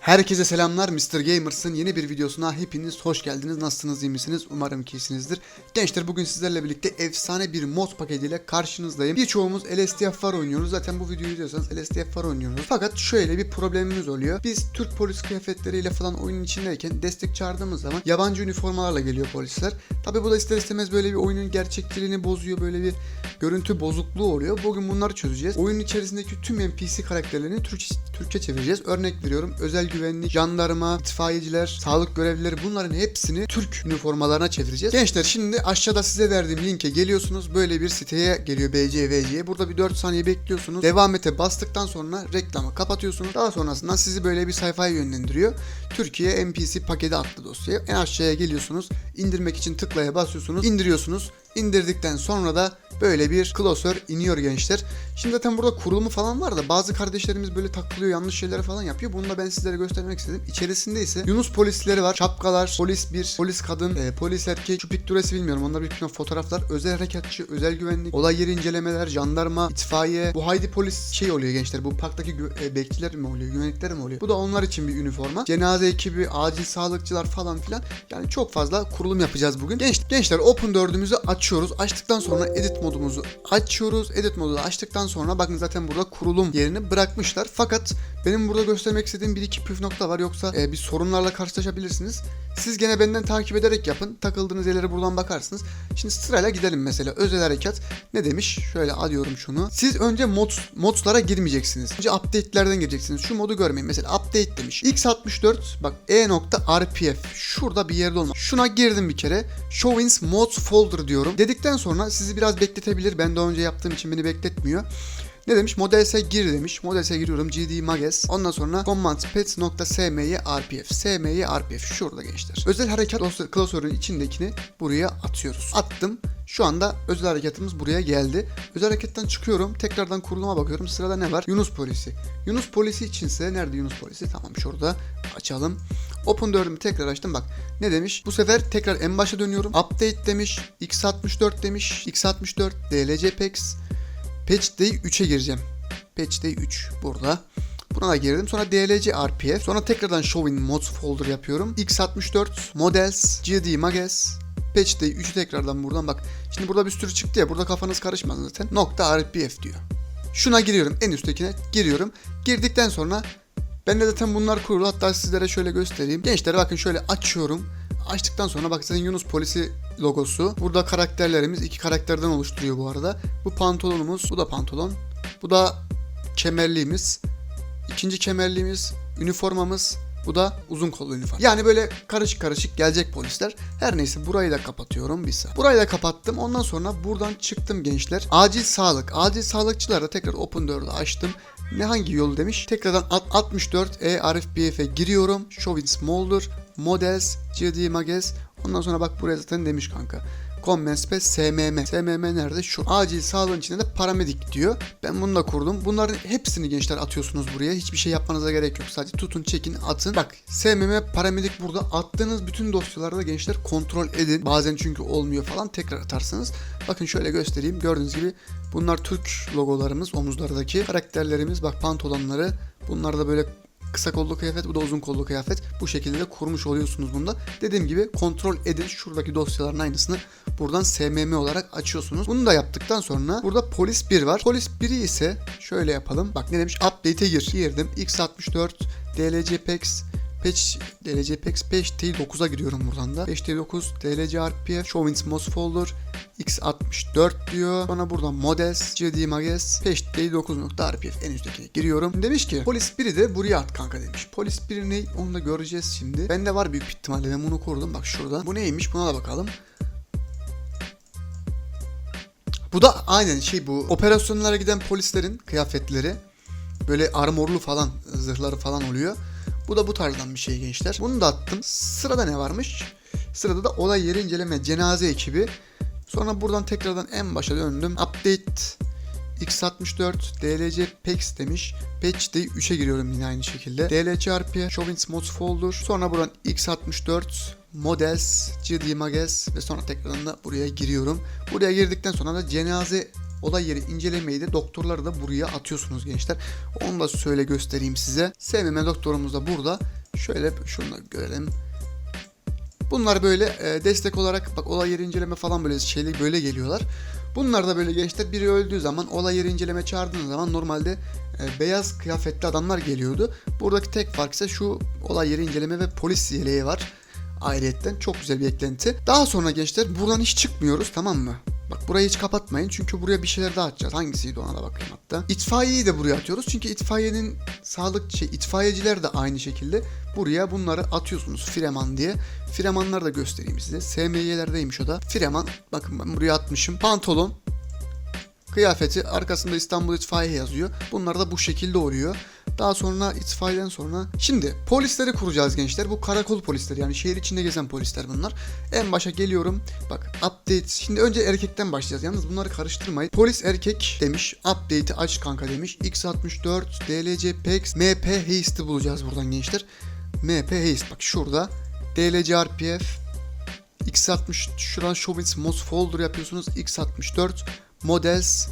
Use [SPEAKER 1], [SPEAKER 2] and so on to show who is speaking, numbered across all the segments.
[SPEAKER 1] Herkese selamlar Mr. Gamers'ın yeni bir videosuna hepiniz hoş geldiniz. Nasılsınız iyi misiniz? Umarım ki iyisinizdir. Gençler bugün sizlerle birlikte efsane bir mod paketiyle karşınızdayım. Birçoğumuz LSTF var oynuyoruz. Zaten bu videoyu izliyorsanız LSTF var oynuyoruz. Fakat şöyle bir problemimiz oluyor. Biz Türk polis kıyafetleriyle falan oyunun içindeyken destek çağırdığımız zaman yabancı üniformalarla geliyor polisler. Tabi bu da ister istemez böyle bir oyunun gerçekçiliğini bozuyor. Böyle bir görüntü bozukluğu oluyor. Bugün bunları çözeceğiz. Oyunun içerisindeki tüm NPC karakterlerini Türkçe, Türkçe çevireceğiz. Örnek veriyorum. Özel güvenlik, jandarma, itfaiyeciler, sağlık görevlileri bunların hepsini Türk üniformalarına çevireceğiz. Gençler şimdi aşağıda size verdiğim linke geliyorsunuz. Böyle bir siteye geliyor BCVC'ye. Burada bir 4 saniye bekliyorsunuz. Devam ete bastıktan sonra reklamı kapatıyorsunuz. Daha sonrasında sizi böyle bir sayfaya yönlendiriyor. Türkiye NPC paketi adlı dosyaya. En aşağıya geliyorsunuz. İndirmek için tıklaya basıyorsunuz. indiriyorsunuz. İndirdikten sonra da böyle bir klasör iniyor gençler. Şimdi zaten burada kurulumu falan var da bazı kardeşlerimiz böyle takılıyor yanlış şeyler falan yapıyor. Bunu da ben sizlere göstermek istedim. İçerisinde ise Yunus polisleri var. Şapkalar, polis bir, polis kadın, e, polis erkek, şu pikturesi bilmiyorum. Onlar bir fotoğraflar. Özel harekatçı, özel güvenlik, olay yeri incelemeler, jandarma, itfaiye. Bu haydi polis şey oluyor gençler. Bu parktaki e, bekçiler mi oluyor, güvenlikler mi oluyor? Bu da onlar için bir üniforma. Cenaze ekibi, acil sağlıkçılar falan filan. Yani çok fazla kurulum yapacağız bugün. Genç, gençler Open 4'ümüzü açıyoruz. Açtıktan sonra edit modumuzu açıyoruz. Edit modunu açtıktan sonra bakın zaten burada kurulum yerini bırakmışlar. Fakat benim burada göstermek istediğim bir iki püf nokta var. Yoksa e, bir sorunlarla karşılaşabilirsiniz. Siz gene benden takip ederek yapın. Takıldığınız yerlere buradan bakarsınız. Şimdi sırayla gidelim mesela. Özel harekat ne demiş? Şöyle alıyorum şunu. Siz önce mod, modslara girmeyeceksiniz. Önce update'lerden gireceksiniz. Şu modu görmeyin. Mesela update demiş. x64 bak e.rpf şurada bir yerde olma. Şuna girdim bir kere. Showins mods folder diyorum. Dedikten sonra sizi biraz bekletebilir. Ben daha önce yaptığım için beni bekletmiyor. Ne demiş? Modelse gir demiş. Modelse giriyorum. gd mages. Ondan sonra command pets.sm'ye rpf. sm'ye rpf. Şurada gençler. Özel harekat klasör- klasörün içindekini buraya atıyoruz. Attım. Şu anda özel harekatımız buraya geldi. Özel hareketten çıkıyorum. Tekrardan kuruluma bakıyorum. Sırada ne var? Yunus polisi. Yunus polisi içinse nerede Yunus polisi? Tamam şurada. Açalım. Open 4'ümü tekrar açtım bak. Ne demiş? Bu sefer tekrar en başa dönüyorum. Update demiş. x64 demiş. x64 dlc packs. Patch Day 3'e gireceğim. Patch Day 3 burada. Buna da girdim. Sonra DLC RPF. Sonra tekrardan Show in Mods folder yapıyorum. X64, Models, GD Mages, Patch Day 3'ü tekrardan buradan bak. Şimdi burada bir sürü çıktı ya. Burada kafanız karışmasın zaten. Nokta RPF diyor. Şuna giriyorum. En üsttekine giriyorum. Girdikten sonra ben de zaten bunlar kurulu. Hatta sizlere şöyle göstereyim. Gençlere bakın şöyle açıyorum. Açtıktan sonra bak zaten Yunus polisi logosu. Burada karakterlerimiz iki karakterden oluşturuyor bu arada. Bu pantolonumuz, bu da pantolon. Bu da kemerliğimiz. İkinci kemerliğimiz, üniformamız. Bu da uzun kollu üniforma. Yani böyle karışık karışık gelecek polisler. Her neyse burayı da kapatıyorum bir saat. Burayı da kapattım. Ondan sonra buradan çıktım gençler. Acil sağlık. Acil sağlıkçılara tekrar Open 4'ü açtım. Ne hangi yolu demiş? Tekrardan alt- 64 E RFBF'e giriyorum. Show Smolder, Models, GD Mages. Ondan sonra bak buraya zaten demiş kanka. Common Space SMM. SMM nerede? Şu. Acil sağlığın içinde de paramedik diyor. Ben bunu da kurdum. Bunların hepsini gençler atıyorsunuz buraya. Hiçbir şey yapmanıza gerek yok. Sadece tutun, çekin, atın. Bak SMM paramedik burada. Attığınız bütün dosyalarda gençler kontrol edin. Bazen çünkü olmuyor falan. Tekrar atarsınız. Bakın şöyle göstereyim. Gördüğünüz gibi bunlar Türk logolarımız. Omuzlardaki karakterlerimiz. Bak pantolonları. Bunlar da böyle kısa kollu kıyafet bu da uzun kollu kıyafet. Bu şekilde de kurmuş oluyorsunuz bunda. Dediğim gibi kontrol edin şuradaki dosyaların aynısını buradan SMM olarak açıyorsunuz. Bunu da yaptıktan sonra burada polis 1 var. Polis 1'i ise şöyle yapalım. Bak ne demiş? Update'e gir. Girdim. X64 DLC Packs Patch DLC Packs 5 T9'a giriyorum buradan da. 5 T9 DLC RPF Showins Mods Folder X64 diyor. Sonra buradan Models GD Mages Patch T9.rpf en üsttekine giriyorum. Demiş ki polis 1'i de buraya at kanka demiş. Polis 1 ne? Onu da göreceğiz şimdi. Bende var büyük ihtimalle ben bunu kurdum. Bak şurada. Bu neymiş? Buna da bakalım. Bu da aynen şey bu operasyonlara giden polislerin kıyafetleri. Böyle armorlu falan zırhları falan oluyor. Bu da bu tarzdan bir şey gençler. Bunu da attım. Sırada ne varmış? Sırada da olay yeri inceleme cenaze ekibi. Sonra buradan tekrardan en başa döndüm. Update x64 DLC Packs demiş. Patch Day 3'e giriyorum yine aynı şekilde. DLC Chauvins Mods Folder. Sonra buradan x64 Models, GD Mages ve sonra tekrardan da buraya giriyorum. Buraya girdikten sonra da cenaze olay yeri incelemeyi de doktorları da buraya atıyorsunuz gençler. Onu da şöyle göstereyim size. SMM doktorumuz da burada. Şöyle şunu da görelim. Bunlar böyle e, destek olarak bak olay yeri inceleme falan böyle şeyler böyle geliyorlar. Bunlar da böyle gençler biri öldüğü zaman olay yeri inceleme çağırdığınız zaman normalde e, beyaz kıyafetli adamlar geliyordu. Buradaki tek fark ise şu olay yeri inceleme ve polis yeleği var. Ayrıyetten çok güzel bir eklenti. Daha sonra gençler buradan hiç çıkmıyoruz tamam mı? Bak burayı hiç kapatmayın çünkü buraya bir şeyler daha atacağız. Hangisiydi ona da bakayım hatta. İtfaiyeyi de buraya atıyoruz çünkü itfaiyenin sağlık şey itfaiyeciler de aynı şekilde buraya bunları atıyorsunuz Freman diye. Fremanları da göstereyim size. SMY'lerdeymiş o da. Freman bakın ben buraya atmışım. Pantolon, kıyafeti arkasında İstanbul İtfaiye yazıyor. Bunlar da bu şekilde oluyor. Daha sonra itfaiyeden sonra şimdi polisleri kuracağız gençler. Bu karakol polisleri yani şehir içinde gezen polisler bunlar. En başa geliyorum. Bak update. Şimdi önce erkekten başlayacağız. Yalnız bunları karıştırmayın. Polis erkek demiş. Update'i aç kanka demiş. X64, DLC PEX, MP Haste'i bulacağız buradan gençler. MP Haste bak şurada. DLC RPF, X60 şuradan Chauvin's Most Folder yapıyorsunuz. X64 Models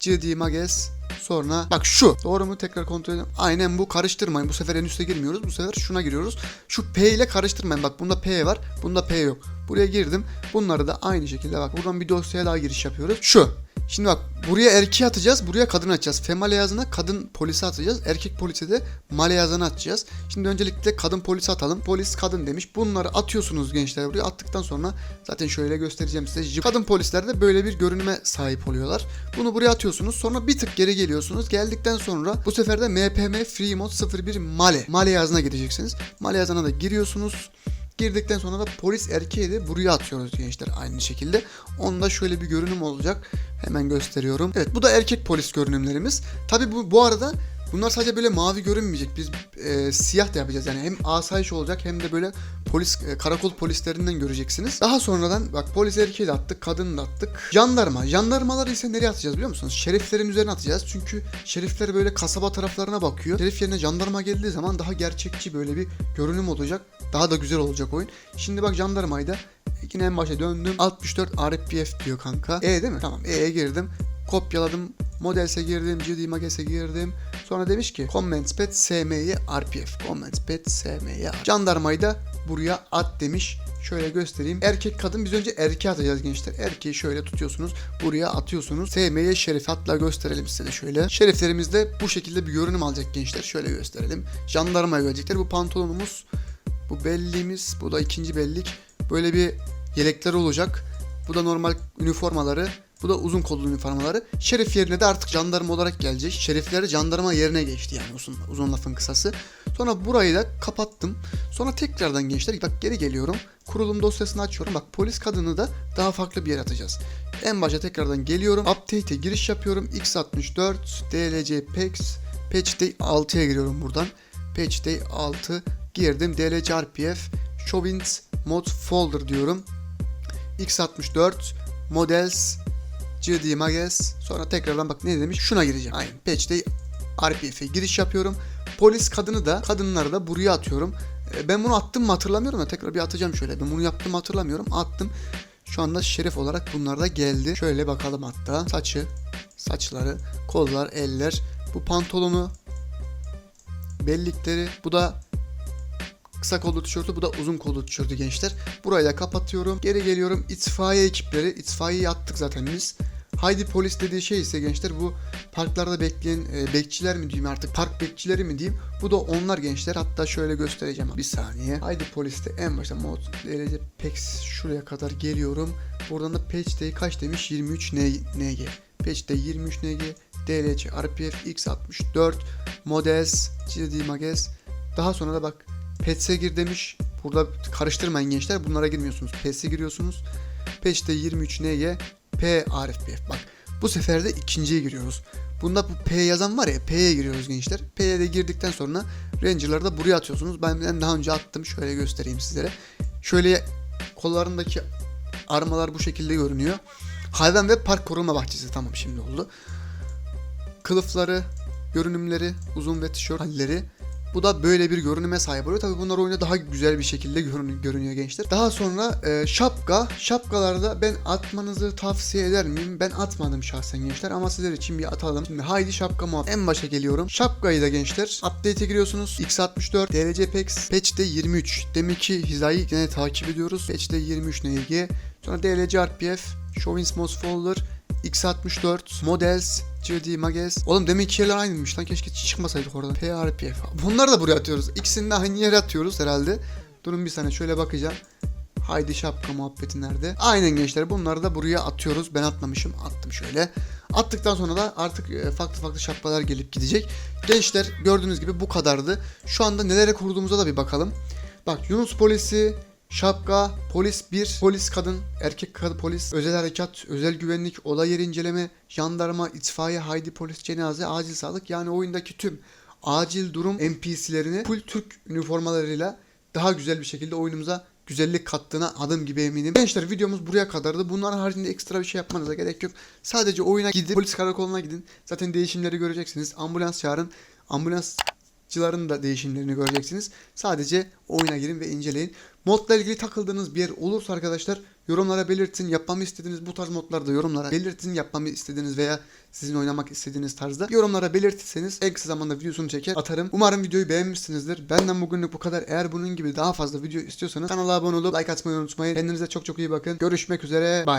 [SPEAKER 1] GD Mages sonra bak şu doğru mu tekrar kontrol edelim. Aynen bu karıştırmayın. Bu sefer en üste girmiyoruz. Bu sefer şuna giriyoruz. Şu P ile karıştırmayın. Bak bunda P var. Bunda P yok. Buraya girdim. Bunları da aynı şekilde bak buradan bir dosyaya daha giriş yapıyoruz. Şu Şimdi bak buraya erkeği atacağız, buraya kadın atacağız. Female yazına kadın polisi atacağız. Erkek polise de male yazanı atacağız. Şimdi öncelikle kadın polisi atalım. Polis kadın demiş. Bunları atıyorsunuz gençler buraya. Attıktan sonra zaten şöyle göstereceğim size. Kadın polisler de böyle bir görünüme sahip oluyorlar. Bunu buraya atıyorsunuz. Sonra bir tık geri geliyorsunuz. Geldikten sonra bu sefer de MPM Free Mode 01 Male. Male yazına gideceksiniz. Male yazana da giriyorsunuz. Girdikten sonra da polis erkeği de buraya atıyoruz gençler aynı şekilde. Onda şöyle bir görünüm olacak. Hemen gösteriyorum. Evet bu da erkek polis görünümlerimiz. Tabi bu, bu arada bunlar sadece böyle mavi görünmeyecek. Biz e, siyah da yapacağız. Yani hem asayiş olacak hem de böyle polis e, karakol polislerinden göreceksiniz. Daha sonradan bak polis erkeği de attık, kadını da attık. Jandarma. Jandarmaları ise nereye atacağız biliyor musunuz? Şeriflerin üzerine atacağız. Çünkü şerifler böyle kasaba taraflarına bakıyor. Şerif yerine jandarma geldiği zaman daha gerçekçi böyle bir görünüm olacak. Daha da güzel olacak oyun. Şimdi bak jandarmayı da yine en başa döndüm. 64 RPF diyor kanka. E değil mi? Tamam E'ye girdim. Kopyaladım. Models'e girdim. GD Mages'e girdim. Sonra demiş ki Comments Pet SM'ye RPF. Comments Pet SM'ye Jandarmayı da buraya at demiş. Şöyle göstereyim. Erkek kadın biz önce erkeğe atacağız gençler. Erkeği şöyle tutuyorsunuz. Buraya atıyorsunuz. SM'ye şerif. Hatta gösterelim size de şöyle. Şeriflerimiz de bu şekilde bir görünüm alacak gençler. Şöyle gösterelim. Jandarmaya verecekler. Bu pantolonumuz bu belliğimiz, bu da ikinci bellik. Böyle bir yelekler olacak. Bu da normal üniformaları. Bu da uzun kollu üniformaları. Şerif yerine de artık jandarma olarak gelecek. Şerifleri jandarma yerine geçti yani uzun, uzun lafın kısası. Sonra burayı da kapattım. Sonra tekrardan gençler bak geri geliyorum. Kurulum dosyasını açıyorum. Bak polis kadını da daha farklı bir yere atacağız. En başa tekrardan geliyorum. Update'e giriş yapıyorum. X64 DLC PEX Patch Day 6'ya giriyorum buradan. Patch Day 6 girdim. DLC RPF Chauvin's Mod Folder diyorum. X64 Models GD Mages sonra tekrardan bak ne demiş şuna gireceğim. Aynen Patch'te RPF'e giriş yapıyorum. Polis kadını da kadınları da buraya atıyorum. E, Ben bunu attım mı hatırlamıyorum da tekrar bir atacağım şöyle. Ben bunu yaptım mı hatırlamıyorum. Attım. Şu anda şerif olarak bunlar da geldi. Şöyle bakalım hatta. Saçı, saçları, kollar, eller. Bu pantolonu, bellikleri. Bu da kısa kollu tişörtü bu da uzun kollu tişörtü gençler. Burayı da kapatıyorum. Geri geliyorum itfaiye ekipleri. İtfaiyeyi attık zaten biz. Haydi polis dediği şey ise gençler bu parklarda bekleyen e, bekçiler mi diyeyim artık park bekçileri mi diyeyim. Bu da onlar gençler hatta şöyle göstereceğim bir saniye. Haydi poliste en başta mod derece pex şuraya kadar geliyorum. Buradan da patch day kaç demiş 23 NG. Patch day 23 NG. DLC RPF X64 Models GD Mages daha sonra da bak Pets'e gir demiş. Burada karıştırmayın gençler. Bunlara girmiyorsunuz. Pets'e giriyorsunuz. Patch'te 23 NG P RFPF. Bak bu sefer de ikinciye giriyoruz. Bunda bu P yazan var ya P'ye giriyoruz gençler. P'ye de girdikten sonra Ranger'ları da buraya atıyorsunuz. Ben daha önce attım. Şöyle göstereyim sizlere. Şöyle kollarındaki armalar bu şekilde görünüyor. Hayvan ve park koruma bahçesi tamam şimdi oldu. Kılıfları, görünümleri, uzun ve tişört halleri Bu da böyle bir görünüme sahip oluyor. Tabii bunlar oyunda daha güzel bir şekilde görün- görünüyor gençler. Daha sonra e, şapka. Şapkalarda ben atmanızı tavsiye eder miyim? Ben atmadım şahsen gençler ama sizler için bir atalım. Şimdi haydi şapka muhabbet. En başa geliyorum. Şapkayı da gençler update'e giriyorsunuz. X64, DLC Packs, Patch'te 23. Demek ki hizayı yine takip ediyoruz. Patch'te 23 NG. Sonra DLC RPF, Chauvin's Most Folder, X64, Models, GD Mages. Oğlum demek ki yerler aynıymış lan keşke çıkmasaydık oradan. PRPF. Bunları da buraya atıyoruz. İkisini de aynı yere atıyoruz herhalde. Durun bir saniye şöyle bakacağım. Haydi şapka muhabbeti nerede? Aynen gençler bunları da buraya atıyoruz. Ben atmamışım. Attım şöyle. Attıktan sonra da artık e, farklı farklı şapkalar gelip gidecek. Gençler gördüğünüz gibi bu kadardı. Şu anda nelere kurduğumuza da bir bakalım. Bak Yunus polisi, şapka, polis 1, polis kadın, erkek kadın polis, özel harekat, özel güvenlik, olay yeri inceleme, jandarma, itfaiye, haydi polis, cenaze, acil sağlık yani oyundaki tüm acil durum NPC'lerini full Türk üniformalarıyla daha güzel bir şekilde oyunumuza güzellik kattığına adım gibi eminim. Gençler videomuz buraya kadardı. Bunların haricinde ekstra bir şey yapmanıza gerek yok. Sadece oyuna gidin, polis karakoluna gidin. Zaten değişimleri göreceksiniz. Ambulans çağırın. Ambulansçıların da değişimlerini göreceksiniz. Sadece oyuna girin ve inceleyin. Modla ilgili takıldığınız bir yer olursa arkadaşlar yorumlara belirtin. Yapmamı istediğiniz bu tarz modlarda yorumlara belirtin. Yapmamı istediğiniz veya sizin oynamak istediğiniz tarzda yorumlara belirtirseniz en kısa zamanda videosunu çeker atarım. Umarım videoyu beğenmişsinizdir. Benden bugünlük bu kadar. Eğer bunun gibi daha fazla video istiyorsanız kanala abone olup like atmayı unutmayın. Kendinize çok çok iyi bakın. Görüşmek üzere. Bye.